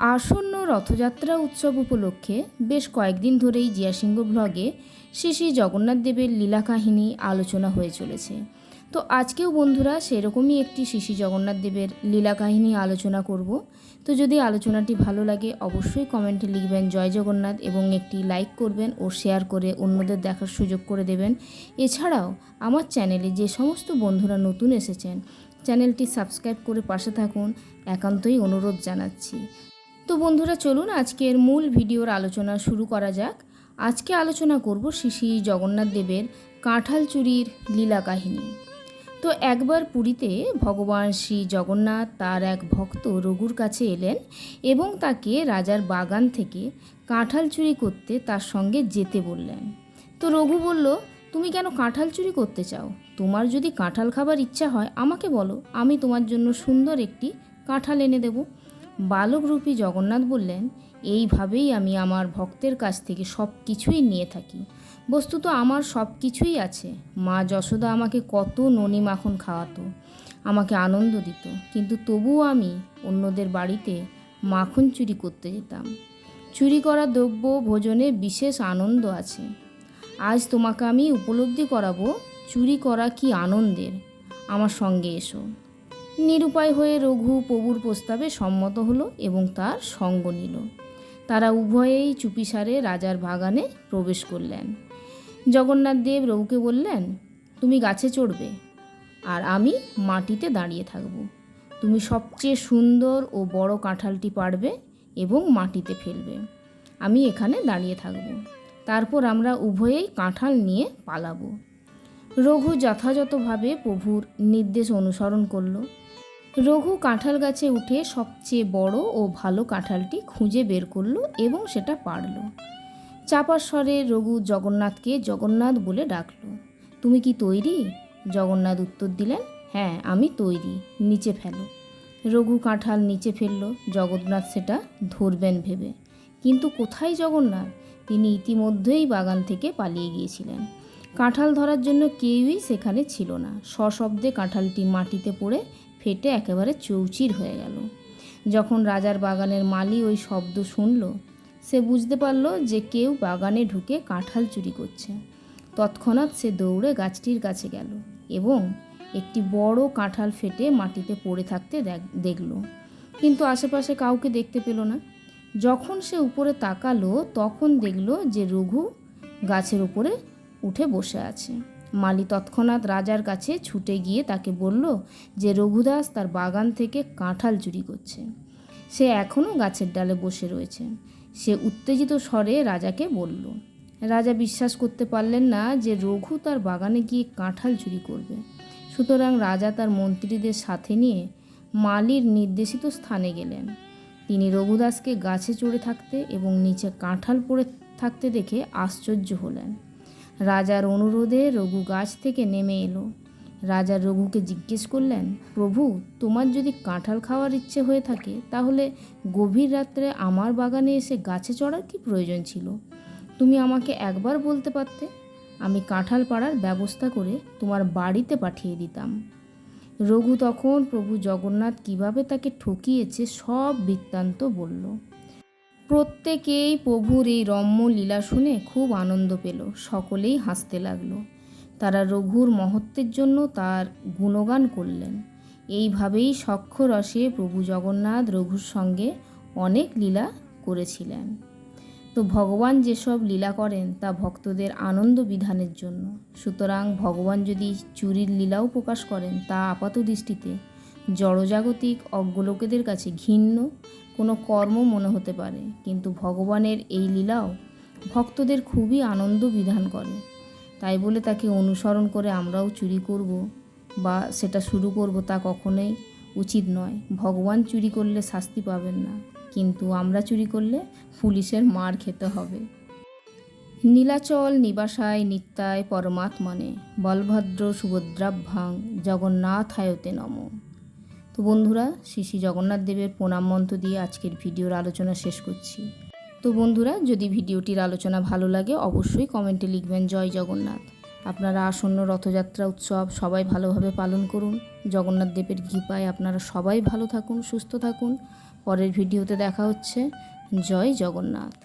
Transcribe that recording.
আসন্ন রথযাত্রা উৎসব উপলক্ষে বেশ কয়েকদিন ধরেই জিয়াসিংহ ব্লগে শ্রী শ্রী জগন্নাথ দেবের লীলা কাহিনী আলোচনা হয়ে চলেছে। তো আজকেও বন্ধুরা সেরকমই একটি শ্রী জগন্নাথ দেবের লীলা কাহিনী আলোচনা করব। তো যদি আলোচনাটি ভালো লাগে অবশ্যই কমেন্টে লিখবেন জয় জগন্নাথ এবং একটি লাইক করবেন ও শেয়ার করে অন্যদের দেখার সুযোগ করে দেবেন। এছাড়াও আমার চ্যানেলে যে সমস্ত বন্ধুরা নতুন এসেছেন চ্যানেলটি সাবস্ক্রাইব করে পাশে থাকুন। একান্তই অনুরোধ জানাচ্ছি। তো বন্ধুরা চলুন আজকের মূল ভিডিওর আলোচনা শুরু করা যাক। আজকে আলোচনা করব শ্রী জগন্নাথ দেবের কাঁঠাল চুরির লীলা কাহিনী। তো একবার পুরীতে ভগবান শ্রী জগন্নাথ তার এক ভক্ত রঘুর কাছে এলেন এবং তাকে রাজার বাগান থেকে কাঁঠাল চুরি করতে তার সঙ্গে যেতে বললেন। তো রঘু বলল, তুমি কেন কাঁঠাল চুরি করতে চাও? তোমার যদি কাঁঠাল খাবার ইচ্ছা হয়, আমাকে বলো। আমি তোমার জন্য সুন্দর একটি কাঁঠাল এনে দেবো। বালকরূপী জগন্নাথ বললেন, এইভাবেই আমি আমার ভক্তের কাছ থেকে সব কিছুই নিয়ে থাকি। বস্তুত আমার সব কিছুই আছে। মা যশোদা আমাকে কত ননি মাখন খাওয়াতো, আমাকে আনন্দ দিত। কিন্তু তবুও আমি অন্যদের বাড়িতে মাখন চুরি করতে যেতাম। চুরি করা দ্রব্য ভোজনে বিশেষ আনন্দ আছে। আজ তোমাকে আমি উপলব্ধি করাবো, চুরি করা কি আনন্দের? আমার সঙ্গে এসো। নিরুপায় হয়ে রঘু প্রভুর প্রস্তাবে সম্মত হলো এবং তার সঙ্গ নিল। তারা উভয়েই চুপিসারে রাজার বাগানে প্রবেশ করলেন। জগন্নাথ দেব রঘুকে বললেন, তুমি গাছে চড়বে আর আমি মাটিতে দাঁড়িয়ে থাকব। তুমি সবচেয়ে সুন্দর ও বড় কাঁঠালটি পারবে এবং মাটিতে ফেলবে। আমি এখানে দাঁড়িয়ে থাকব। তারপর আমরা উভয়েই কাঁঠাল নিয়ে পালাবো। রঘু যথাযথভাবে প্রভুর নির্দেশ অনুসরণ করল। রঘু কাঁঠাল গাছে উঠে সবচেয়ে বড় ও ভালো কাঁঠালটি খুঁজে বের করল এবং সেটা পারল। চাপার স্বরে রঘু জগন্নাথকে জগন্নাথ বলে ডাকল। তুমি কি তৈরি? জগন্নাথ উত্তর দিলেন হ্যাঁ আমি তৈরি, নিচে ফেলো। রঘু কাঁঠাল নিচে ফেলল, জগন্নাথ সেটা ধরবেন ভেবে। কিন্তু কোথায় জগন্নাথ? তিনি ইতিমধ্যেই বাগান থেকে পালিয়ে গিয়েছিলেন। কাঁঠাল ধরার জন্য কেউই সেখানে ছিল না। সশব্দে কাঁঠালটি মাটিতে পড়ে ফেটে একেবারে চৌচির হয়ে গেল। যখন রাজার বাগানের মালি ওই শব্দ শুনল, সে বুঝতে পারল যে কেউ বাগানে ঢুকে কাঁঠাল চুরি করছে। তৎক্ষণাৎ সে দৌড়ে গাছটির কাছে গেল এবং একটি বড় কাঁঠাল ফেটে মাটিতে পড়ে থাকতে দেখল। কিন্তু আশেপাশে কাউকে দেখতে পেল না। যখন সে উপরে তাকালো, তখন দেখল যে রঘু গাছের উপরে উঠে বসে আছে। মালি তৎক্ষণাৎ রাজার কাছে ছুটে গিয়ে তাকে বলল যে, রঘুদাস তার বাগান থেকে কাঁঠাল চুরি করছে। সে এখনও গাছের ডালে বসে রয়েছে সে উত্তেজিত স্বরে রাজাকে বলল, রাজা বিশ্বাস করতে পারলেন না যে, রঘু তার বাগানে গিয়ে কাঁঠাল চুরি করবে। সুতরাং রাজা তার মন্ত্রীদের সাথে নিয়ে মালির নির্দেশিত স্থানে গেলেন। তিনি রঘুদাসকে গাছে চড়ে থাকতে এবং নিচে কাঁঠাল পড়ে থাকতে দেখে আশ্চর্য হলেন। রাজার অনুরোধে রঘু গাছ থেকে নেমে এলো। রাজা রঘুকে জিজ্ঞেস করলেন, প্রভু, তোমার যদি কাঁঠাল খাওয়ার ইচ্ছে হয়ে থাকে, তাহলে গভীর রাত্রে আমার বাগানে এসে গাছে চড়ার কি প্রয়োজন ছিল? তুমি আমাকে একবার বলতে পারতে? আমি কাঁঠাল পাড়ার ব্যবস্থা করে তোমার বাড়িতে পাঠিয়ে দিতাম। রঘু তখন প্রভু জগন্নাথ কীভাবে তাকে ঠকিয়েছে সব বৃত্তান্ত বলল। প্রত্যেকেই প্রভুর এই রম্য লীলা শুনে খুব আনন্দ পেল, সকলেই হাসতে লাগল। তারা রঘুর মহত্বের জন্য তার গুণগান করলেন। এইভাবেই সক্ষ রসে প্রভু জগন্নাথ রঘুর সঙ্গে অনেক লীলা করেছিলেন। তো ভগবান যেসব লীলা করেন, তা ভক্তদের আনন্দ বিধানের জন্য। সুতরাং ভগবান যদি চুরির লীলাও প্রকাশ করেন, তা আপাত দৃষ্টিতে জড়জাগতিক অজ্ঞলোকেদের কাছে ঘিন্ন। কোনো কর্ম মনে হতে পারে, কিন্তু ভগবানের এই লীলাও ভক্তদের খুবই আনন্দ বিধান করে। তাই বলে তাকে অনুসরণ করে আমরাও চুরি করব বা সেটা শুরু করব তা কখনোই উচিত নয়। ভগবান চুরি করলে শাস্তি পাবেন না, কিন্তু আমরা চুরি করলে পুলিশের মার খেতে হবে। নীলাচল নিবাসায় নিত্যায় পরমাত্মনে। বলভদ্র সুভদ্রাভ্যাং জগন্নাথায়তে নম। তো বন্ধুরা, শ্রী শ্রী জগন্নাথ দেবের প্রণাম মন্ত্র দিয়ে আজকের ভিডিওর আলোচনা শেষ করছি। তো বন্ধুরা, যদি ভিডিওটির আলোচনা ভালো লাগে, অবশ্যই কমেন্টে লিখবেন জয় জগন্নাথ। আপনারা আসন্ন রথযাত্রা উৎসব সবাই ভালোভাবে পালন করুন। জগন্নাথ দেবের কৃপায় আপনারা সবাই ভালো থাকুন, সুস্থ থাকুন। পরের ভিডিওতে দেখা হচ্ছে। জয় জগন্নাথ।